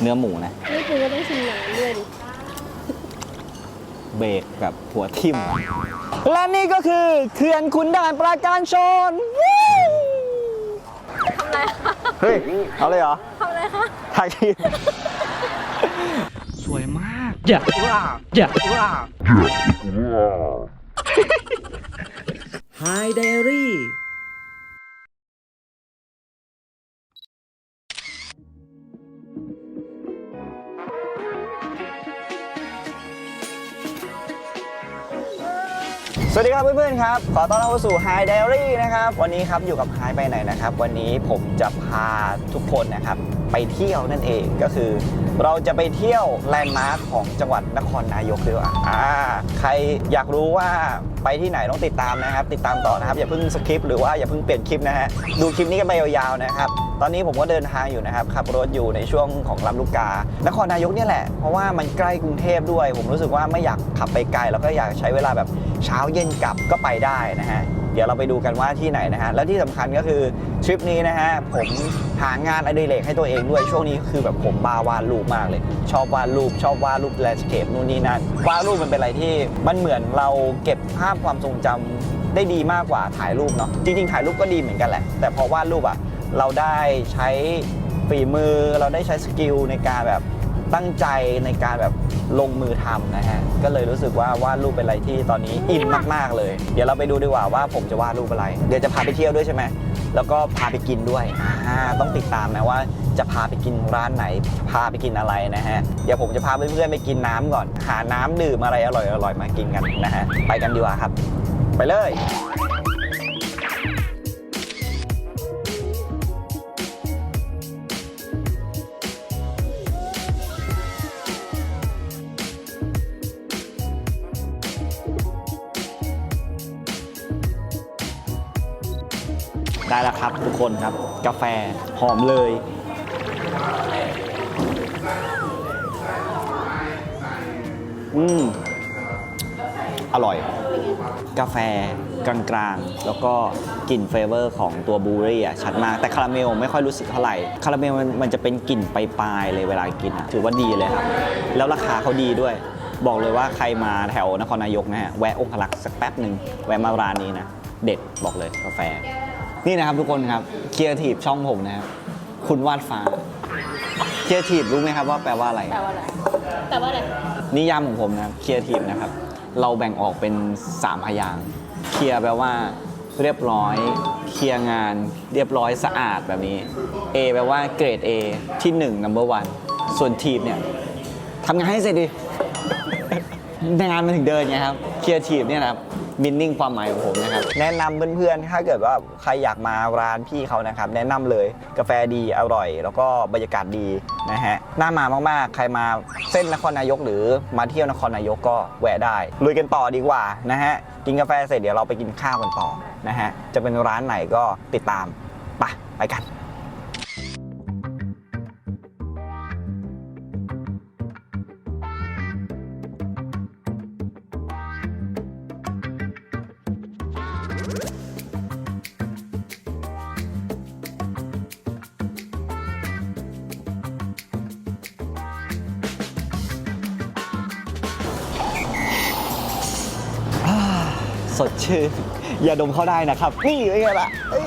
เนื้อหมูนะ นี่คือก็ต้องชิมน้ำด้วยดิเบรกแบบหัวทิ่ม และนี่ก็คือเขื่อนขุนด่านปราการชน ทำอะไรคะเฮ้ย เอาเลยเหรอทำอะไรคะถ่ายคลิปสวยมากอย่าว่าอย่าว่า Hi Diary สวัสดีครับเพื่อนๆครับ ขอต้อนรับเข้าสู่ Hi Diary นะครับ วันนี้ครับอยู่กับ Hi ไปไหนนะครับ วันนี้ผมจะพาทุกคนนะครับไปเที่ยวนั่นเองก็คือ เราจะไปเที่ยวแลนด์มาร์คของจังหวัดนครนายกดีกว่าอ่า ใครอยากรู้ว่าไปที่ไหนต้องติดตามนะครับ ติดตามต่อนะครับอย่าเพิ่งสคิปหรือว่าอย่าเพิ่งเปลี่ยนคลิปนะฮะดูคลิปนี้กันไปยาวๆนะครับ ตอนนี้ผมก็เดินทางอยู่นะครับขับรถอยู่ในช่วงของลำลูกกานครนายกเนี่ยแหละ เพราะว่ามันใกล้กรุงเทพด้วย ผมรู้สึกว่าไม่อยากขับไปไกล แล้วก็อยากใช้เวลาแบบเช้าเย็นกลับก็ไปได้นะฮะเดี๋ยวเราไปดูกันว่าที่ไหนนะฮะ และที่สำคัญก็คือทริปนี้นะฮะ ผมหางานอดิเรกให้ตัวเองด้วย ช่วงนี้คือแบบผมบาวาดรูปมากเลย ชอบวาดรูป ชอบวาดรูปแลนด์สเคปนู่นนี่นั่นวาดรูปมันเป็นอะไรที่มันเหมือนเราเก็บภาพความทรงจำได้ดีมากกว่าถ่ายรูปเนาะจริงๆถ่ายรูปก็ดีเหมือนกันแหละ แต่พอวาดรูปอะ เราได้ใช้ฝีมือเราได้ใช้สกิลในการแบบตั้งใจในการแบบลงมือทำนะฮะ ก็เลยรู้สึกว่าวาดรูปเป็นอะไรที่ตอนนี้อินมากๆเลย เดี๋ยวเราไปดูดีกว่าว่าผมจะวาดรูปอะไร เดี๋ยวจะพาไปเที่ยวด้วยใช่ไหม แล้วก็พาไปกินด้วยอ่าต้องติดตามนะว่าจะพาไปกินร้านไหน พาไปกินอะไรนะฮะ เดี๋ยวผมจะพาเพื่อนๆไปกินน้ำก่อน หาน้ำดื่มอะไรอร่อยๆมากินกันนะฮะ ไปกันดีกว่าครับ ไปเลย ได้แล้วครับ ทุกคนครับ กาแฟหอมเลย อืม อร่อย กาแฟกลางๆ แล้วก็กลิ่นเฟเวอร์ของตัวบูเรี่อะชัดมาก แต่คาราเมลไม่ค่อยรู้สึกเท่าไหร่ คาราเมลมันมันจะเป็นกลิ่นปลายๆเลยเวลากินอะ ถือว่าดีเลยครับ แล้วราคาเขาดีด้วย บอกเลยว่าใครมาแถวนครนายกนะฮะ แวะองคลักษ์สักแป๊บหนึ่งแวะมาร้านนี้นะ เด็ดบอกเลยกาแฟ นี่นะครับทุกคนครับเคียร์ทีฟช่องผมนะครับ คุณวาดฟ้าเคียร์ทีฟรู้ไหมครับว่าแปลว่าอะไร แปลว่าอะไรแปลว่าอะไรนิยามของผมนะครับเคลียร์ทีฟนะครับ เราแบ่งออกเป็น 3 พยางค์เคลียร์แปลว่าเรียบร้อย เคลียร์งานเรียบร้อยสะอาดแบบนี้ A แปลว่าเกรด A ที่ 1 number one ส่วนทีมเนี่ยทำงานให้เสร็จดิ งานมันถึงเดินไงครับ เคลียร์ทีฟเนี่ยนะครับ มินนิ่งความหมายของผมนะครับ แนะนำเพื่อนๆ ถ้าเกิดว่าใครอยากมาร้านพี่เขานะครับ แนะนำเลยกาแฟดีอร่อย แล้วก็บรรยากาศดีนะฮะน่ามามากๆ ใครมาเส้นนครนายกหรือมาเที่ยวนครนายกก็แวะได้ลุยกันต่อดีกว่านะฮะกินกาแฟเสร็จเดี๋ยวเราไปกินข้าวกันต่อนะฮะจะเป็นร้านไหนก็ติดตามไปไปกัน สดชื่นอย่าดมเข้าได้นะครับ นี่เป็นไงล่ะเอ้ย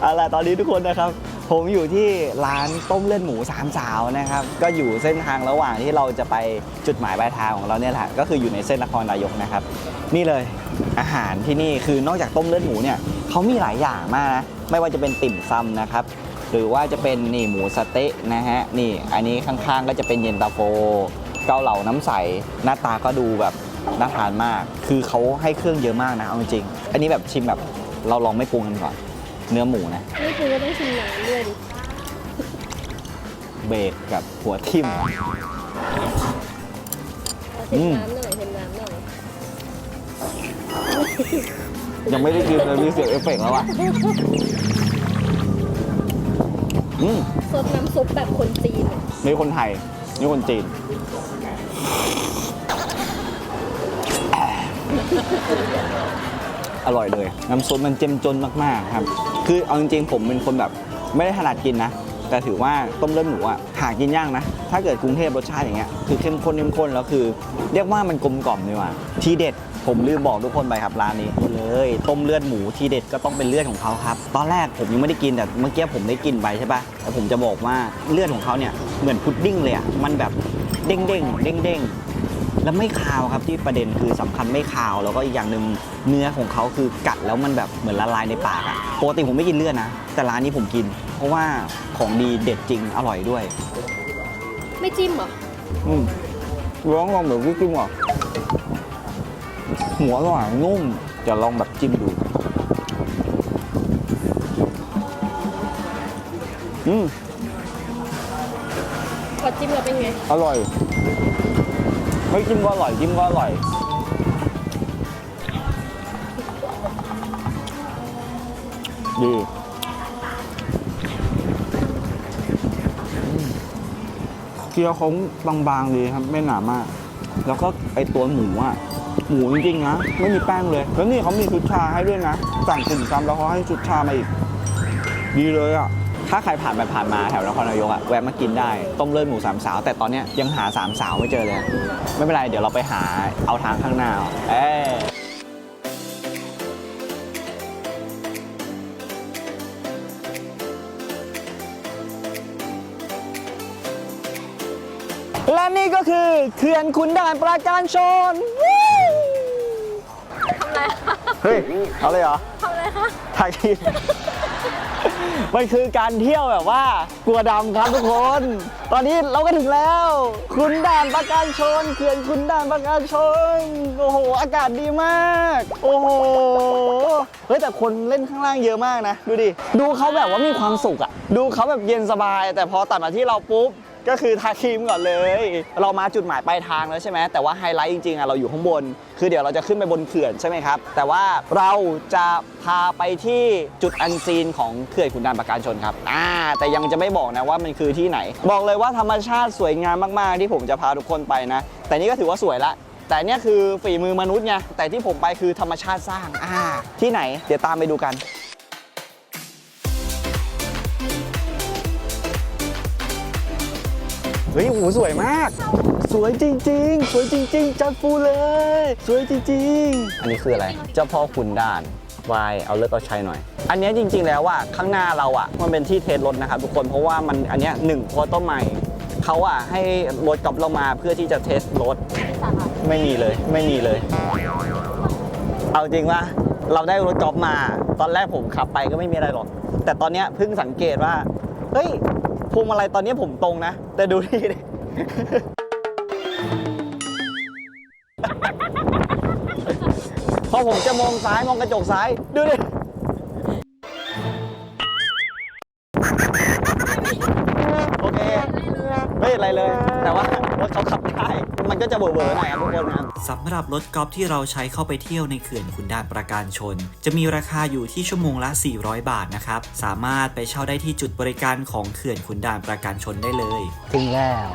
เอาล่ะตอนนี้ทุกคนนะครับ ผมอยู่ที่ร้านต้มเลือดหมูสามสาวนะครับ ก็อยู่เส้นทางระหว่างที่เราจะไปจุดหมายปลายทางของเราเนี่ยแหละก็คืออยู่ในเส้นนครนายกนะครับ นี่เลยอาหารที่นี่คือนอกจากต้มเลือดหมูเนี่ยเขามีหลายอย่างมากนะไม่ว่าจะเป็นติ่มซำนะครับ หรือว่าจะเป็นนี่หมูสเต๊ะนะฮะนี่อันนี้ข้างๆก็จะเป็นเย็นตาโฟ เกาเหลาน้ำใสหน้าตาก็ดูแบบ น่าทานมาก คือเขาให้เครื่องเยอะมากนะเอาจริงๆอันนี้แบบชิมแบบเราลองไม่ปรุงกันก่อน เนื้อหมูนะนี่คือก็ต้องชิมน้ำด้วยดิเบรกกับหัวทิ่มขออืชิมมน้ำหน่อยชิมน้ำหน่อยยังไม่ได้กินเลยมีเสียงเอฟเฟกต์แล้วอะอืมซดน้ำซุปแบบคนจีนอะมีคนไทย มีคนจีน อร่อยเลย น้ำซุปมันเจ้มจนมากๆครับ คือเอาจริงๆผมเป็นคนแบบไม่ได้ถนัดกินนะ แต่ถือว่าต้มเลือดหมูอะหากินยากนะ ถ้าเกิดกรุงเทพรสชาติอย่างเงี้ยคือเข้มข้นเข้มข้นแล้วคือ เรียกว่ามันกลมกล่อมดีกว่าทีเด็ดผมลืมบอกทุกคนไปครับร้านนี้เลยต้มเลือดหมูทีเด็ดก็ต้องเป็นเลือดของเขาครับ ตอนแรกผมยังไม่ได้กินแต่เมื่อกี้ผมได้กินไปใช่ปะแต่ผมจะบอกว่าเลือดของเขาเนี่ยเหมือนพุดดิ้งเลยอะมันแบบเด้งเด้งเด้งเด้ง แล้วไม่คาวครับที่ประเด็นคือสำคัญไม่คาว แล้วก็อีกอย่างหนึ่งเนื้อของเขาคือกัดแล้วมันแบบเหมือนละลายในปากอะปกติผมไม่กินเลือดนะ แต่ร้านนี้ผมกิน เพราะว่าของดีเด็ดจริงอร่อยด้วย ไม่จิ้มเหรออืมร้องลองแบบวิกกิ้งอะหัวอร่อยนุ่มจะลองแบบจิ้มดูอืมพอจิ้มแล้วเป็นไง อร่อย ไม่จิ้มก็อร่อยจิ้มก็อร่อย ดีเคี้ยวเขาบางๆดีครับ ไม่หนามาก แล้วก็ไอตัวหมูอะ หมูจริงๆนะ ไม่มีแป้งเลย แล้วนี่เขามีชุดชาให้ด้วยนะ สั่งกลุ่มซ้ำแล้วเขาให้ชุดชามาอีก ดีเลยอะ ถ้าใครผ่านไปผ่านมาแถวนครนายกอะแวะมากินได้ ต้มเลือดหมูสามสาว แต่ตอนเนี้ยยังหาสามสาวไม่เจอเลย ไม่เป็นไร เดี๋ยวเราไปหาเอาทางข้างหน้าเอาเอ้ยและนี่ก็คือเขื่อนขุนด่านปราการชนทำไรคะเฮ้ย เอาเลยเหรอ ทำไรคะถ่ายคลิป มันคือการเที่ยวแบบว่ากลัวดำครับทุกคน ตอนนี้เราก็ถึงแล้วขุนด่านประการชนเขื่อนขุนด่านประการชน โอ้โห อากาศดีมาก โอ้โห เฮ้ยแต่คนเล่นข้างล่างเยอะมากนะ ดูดิ ดูเขาแบบว่ามีความสุขอะดูเขาแบบเย็นสบาย แต่พอตัดมาที่เราปุ๊บ ก็คือทาครีมก่อนเลย เรามาจุดหมายปลายทางแล้วใช่ไหมแต่ว่าไฮไลท์จริงๆอะเราอยู่ข้างบน คือเดี๋ยวเราจะขึ้นไปบนเขื่อนใช่ไหมครับ แต่ว่าเราจะพาไปที่จุดอันซีนของเขื่อนขุนด่านปราการชนครับอ่าแต่ยังจะไม่บอกนะว่ามันคือที่ไหน บอกเลยว่าธรรมชาติสวยงามมากๆ ที่ผมจะพาทุกคนไปนะ แต่นี่ก็ถือว่าสวยละแต่เนี่ยคือฝีมือมนุษย์ไงแต่ที่ผมไปคือธรรมชาติสร้างอ่าที่ไหน เดี๋ยวตามไปดูกัน เฮ้ยโหสวยมาก สวยจริง ๆ สวยจริง ๆ จัดฟูเลย สวยจริง ๆ อันนี้คืออะไร เจ้าพ่อขุนด่านวายเอาเลิกเอาใช้หน่อย อันนี้จริง ๆ แล้วว่าข้างหน้าเราอะ มันเป็นที่เทสรถนะครับทุกคนเพราะว่ามันอันนี้หนึ่งโคตรใหม่เขาอะให้รถกับเรามาเพื่อที่จะเทสรถไม่มีเลยไม่มีเลย เอาจริงว่าเราได้รถกอล์ฟมา ตอนแรกผมขับไปก็ไม่มีอะไรหรอก แต่ตอนนี้เพิ่งสังเกตว่า เฮ้ย พวงมาลัยตอนนี้ผมตรงนะ แต่ดูนี่ดิพอผมจะมองซ้ายมองกระจกซ้าย ดูดิ สำหรับรถกอล์ฟที่เราใช้เข้าไปเที่ยวในเขื่อนขุนด่านประการชน จะมีราคาอยู่ที่ชั่วโมงละ 400 บาทนะครับ สามารถไปเช่าได้ที่จุดบริการของเขื่อนขุนด่านประการชนได้เลยถึงแล้ว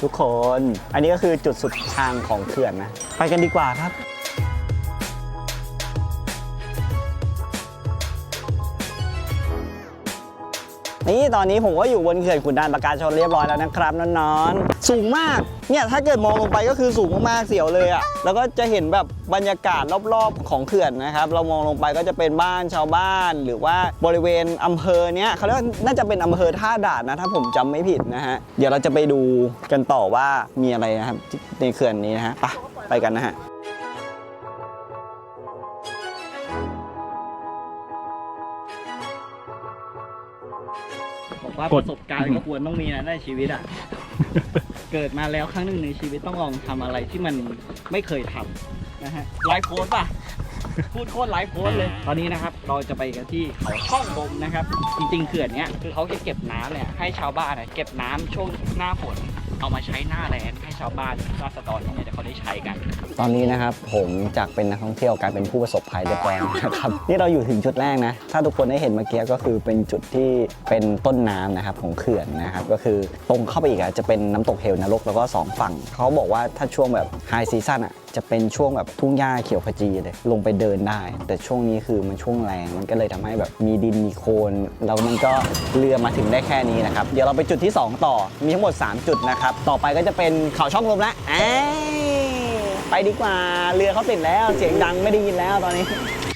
ทุกคน อันนี้ก็คือจุดสุดทางของเขื่อนนะ ไปกันดีกว่าครับ นี่ตอนนี้ผมก็อยู่บนเขื่อนขุนด่านประกาชนเรียบร้อยแล้วนะครับน้อนๆสูงมากเนี่ยถ้าเกิดมองลงไปก็คือสูงมากๆเสียวเลยอะ่ะแล้วก็จะเห็นแบบบรรยากาศรอบๆของเขื่อนนะครับ เรามองลงไปก็จะเป็นบ้านชาวบ้าน หรือว่าบริเวณอำเภอเนี้ยเขาเรียกน่าจะเป็นอำเภอท่าด่านนะถ้าผมจำไม่ผิดนะฮะเดี๋ยวเราจะไปดูกันต่อว่ามีอะไรนะครับในเขื่อนนี้นะฮะไปไปกันนะฮะ บอกว่าประสบการณ์ก็ควรต้องมีนะในชีวิตอะ เกิดมาแล้วครั้งหนึ่งในชีวิตต้องลองทำอะไรที่มันไม่เคยทำนะฮะไลฟ์โค้ดป่ะ พูดโคตรไลฟ์โค้ดเลย ตอนนี้นะครับ เราจะไปกันที่เขาช่องลมนะครับ จริงๆเขื่อนเนี้ยคือเขาจะเก็บน้ำเนี่ยให้ชาวบ้านเนี่ยเก็บน้ำช่วงหน้าฝน เอามาใช้หน้าแล้งให้ชาวบ้านราษฎรที่เนี่ยเดี๋ยวเขาได้ใช้กัน ตอนนี้นะครับผมจากเป็นนักท่องเที่ยวกลายเป็นผู้ประสบภัยเรียบร้อยนะครับ นี่เราอยู่ถึงจุดแรกนะ ถ้าทุกคนได้เห็นเมื่อกี้ก็คือเป็นจุดที่เป็นต้นน้ำนะครับของเขื่อนนะครับก็คือตรงเข้าไปอีกอะจะเป็นน้ำตกเหวนรกแล้วก็สองฝั่งเขาบอกว่าถ้าช่วงแบบไฮซีซั่นอะ จะเป็นช่วงแบบทุ่งหญ้าเขียวขจีเลย ลงไปเดินได้ แต่ช่วงนี้คือมันช่วงแรงมันก็เลยทำให้แบบมีดินมีโคลนแล้วมันก็เรือมาถึงได้แค่นี้นะครับ เดี๋ยวเราไปจุดที่ 2 ต่อมีทั้งหมด 3 จุดนะครับ ต่อไปก็จะเป็นเขาช่องลมละไปดีกว่าเรือเขาติดแล้วเสียงดังไม่ได้ยินแล้วตอนนี้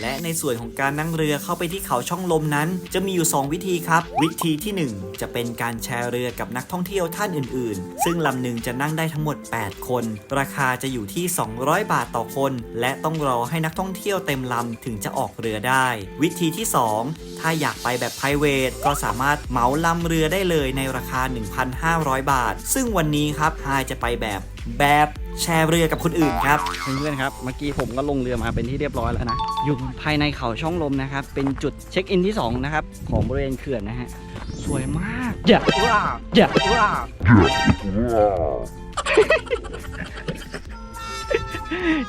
และในส่วนของการนั่งเรือเข้าไปที่เขาช่องลมนั้น จะมีอยู่ 2 วิธีครับ วิธีที่ 1 จะเป็นการแชร์เรือกับนักท่องเที่ยวท่านอื่น ๆ ซึ่งลำหนึ่งจะนั่งได้ทั้งหมด 8 คน ราคาจะอยู่ที่ 200 บาทต่อคน และต้องรอให้นักท่องเที่ยวเต็มลำถึงจะออกเรือได้ วิธีที่ 2 ถ้าอยากไปแบบ p r i v a t ก็สามารถเหมาลำเรือได้เลยในราคา 1,500 บาท ซึ่งวันนี้ครับไฮจะไปแบบแบบ แชร์เรือกับคนอื่นครับเพื่อนๆครับเมื่อกี้ผมก็ลงเรือมาเป็นที่เรียบร้อยแล้วนะ อยู่ภายในเขาช่องลมนะครับ เป็นจุดเช็คอินที่2นะครับของบริเวณเขื่อนนะฮะสวยมากอย่าว่าอย่าว่า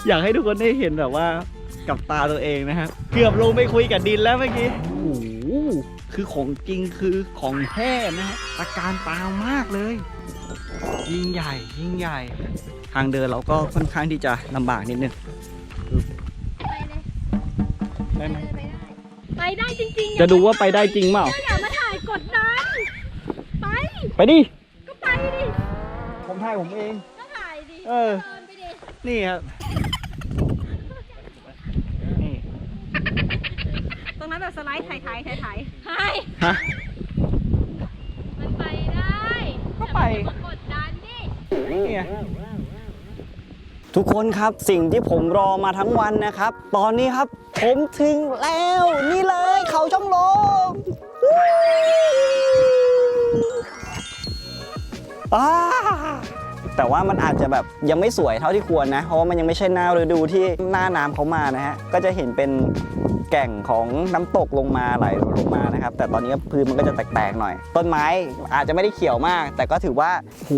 อยากให้ทุกคนได้เห็นแบบว่ากับตาตัวเองนะครับเกือบลงไปคุยกับดินแล้วเมื่อกี้โอ้โหคือของจริงคือของแท้นะฮะตะการตามากเลย ยิ่งใหญ่ยิ่งใหญ่ ทางเดินเราก็ค่อนข้างที่จะลำบากนิดนึงไปเลยได้ไหมไปได้จริงๆจะดูว่าไปได้จริงเปล่าอย่ามาถ่ายกดดันไป ไปดิ ก็ไปดิผมถ่ายผมเอง ก็ถ่ายดิ เออเดินไปดินี่ครับ นี่ ตรงนั้นแบบสไลด์ถ่ายถ่ายถ่ายถ่ายใช่ฮะมันไปได้ ก็ไปอย่ามากดดันดินี่ไง ทุกคนครับสิ่งที่ผมรอมาทั้งวันนะครับ ตอนนี้ครับผมถึงแล้ว นี่เลยเขาช่องลมอ้า แต่ว่ามันอาจจะแบบยังไม่สวยเท่าที่ควรนะ เพราะว่ามันยังไม่ใช่หน้าฤดูที่หน้าน้ำเขามานะฮะ ก็จะเห็นเป็นแก่งของน้ำตกลงมาไหลลงมานะครับ แต่ตอนนี้พื้นมันก็จะแตกๆหน่อย ต้นไม้อาจจะไม่ได้เขียวมาก แต่ก็ถือว่าโห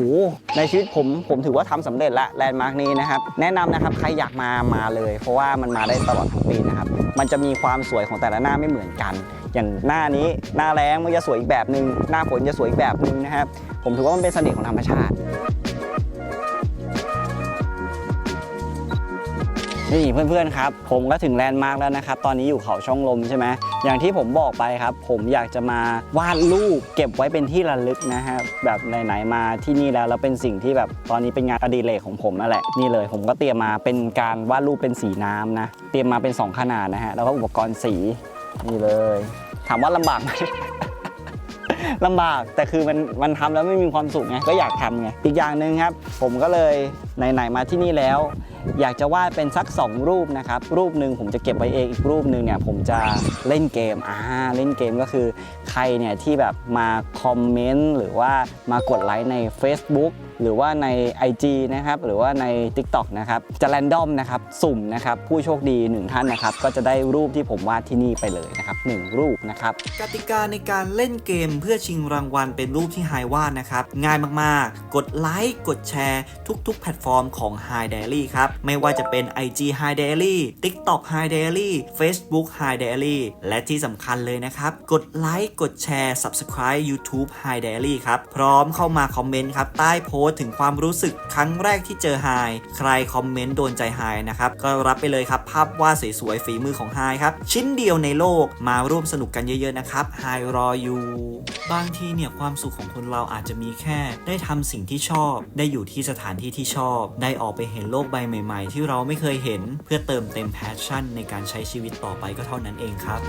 ในชีวิตผมผมถือว่าทำสำเร็จละแลนด์มาร์กนี้นะครับ แนะนำนะครับใครอยากมามาเลย เพราะว่ามันมาได้ตลอดทั้งปีนะครับ มันจะมีความสวยของแต่ละหน้าไม่เหมือนกัน อย่างหน้านี้หน้าแล้งมันจะสวยอีกแบบหนึ่งหน้าฝนจะสวยอีกแบบหนึ่งนะครับ ผมถือว่ามันเป็นเสน่ห์ของธรรมชาติ นี่เพื่อนๆครับผมก็ถึงแลนด์มาร์กแล้วนะครับ ตอนนี้อยู่เขาช่องลมใช่ไหมอย่างที่ผมบอกไปครับ ผมอยากจะมาวาดรูปเก็บไว้เป็นที่ระลึกนะฮะแบบไหนๆมาที่นี่แล้วแล้วเป็นสิ่งที่แบบตอนนี้เป็นงานอดิเรกของผมนั่นแหละนี่เลย ผมก็เตรียมมาเป็นการวาดรูปเป็นสีน้ำนะ เตรียมมาเป็น 2 ขนาดนะฮะแล้วก็อุปกรณ์สีนี่เลย ถามว่าลำบากไหมลำบากแต่คือมันมันทำแล้วไม่มีความสุขไงก็อยากทำไงอีกอย่างหนึ่งครับ ผมก็เลยไหนๆมาที่นี่แล้ว อยากจะวาดเป็นสัก 2 รูปนะครับ รูปหนึ่งผมจะเก็บไว้เองอีกรูปหนึ่งเนี่ยผมจะเล่นเกมอ่าเล่นเกมก็คือใครเนี่ยที่แบบมาคอมเมนต์หรือว่ามากดไลค์ใน Facebook หรือว่าใน IG นะครับหรือว่าใน TikTok นะครับจะแรนดอมนะครับสุ่มนะครับผู้โชคดี 1 ท่านนะครับก็จะได้รูปที่ผมวาดที่นี่ไปเลยนะครับหนึ่งรูปนะครับกติกาในการเล่นเกมเพื่อชิงรางวัลเป็นรูปที่ไฮวาดนะครับง่ายมากๆ กดไลค์กดแชร์ทุกๆ แพลตฟอร์มของ High Diary ครับไไม่ว่าจะเป็น IG High Diary TikTok High Diary Facebook High Diary และที่สำคัญเลยนะครับ กดไลค์กดแชร์ Subscribe YouTube High Diary ครับ พร้อมเข้ามาคอมเมนต์ครับ ใต้โพสต์ถึงความรู้สึกครั้งแรกที่เจอ High ใครคอมเมนต์โดนใจ High นะครับ ก็รับไปเลยครับ ภาพวาดสวยๆฝีมือของ High ครับ ชิ้นเดียวในโลกมาร่วมสนุกกันเยอะๆนะครับ High รออยู่บางทีเนี่ยความสุขของคนเราอาจจะมีแค่ ได้ทำสิ่งที่ชอบ ได้อยู่ที่สถานที่ที่ชอบ ได้ออกไปเห็นโลกใบใหม่ๆ ที่เราไม่เคยเห็น เพื่อเติมเต็มแพชชั่นในการใช้ชีวิตต่อไปก็เท่านั้นเองครับ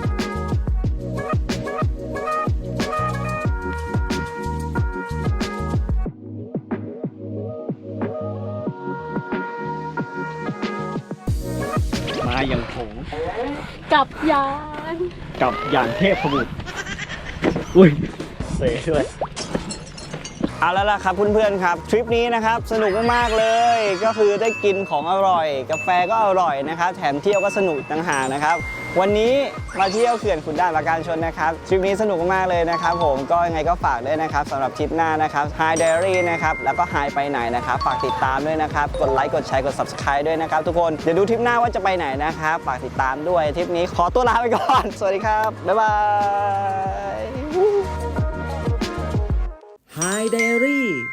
มาอย่างผมกับยาน กับอย่างเทพบุตรอุ้ยเสด้วย เอาแล้วล่ะครับเพื่อนๆครับทริปนี้นะครับสนุกมากๆเลย ก็คือได้กินของอร่อย กาแฟก็อร่อยนะครับแถมเที่ยวก็สนุกต่างหากนะครับ วันนี้มาเที่ยวเขื่อนขุนด่านประการชนนะครับทริปนี้สนุกมากเลยนะครับ ผมก็ยังไงก็ฝากด้วยนะครับสำหรับทริปหน้านะครับ High Diary นะครับแล้วก็ High ไปไหนนะครับฝากติดตามด้วยนะครับกดไลค์กดแชร์กด Subscribe ด้วยนะครับทุกคนเดี๋ยวดูทริปหน้าว่าจะไปไหนนะครับฝากติดตามด้วยทริปนี้ขอตัวลาไปก่อน สวัสดีครับบ๊ายบาย High Diary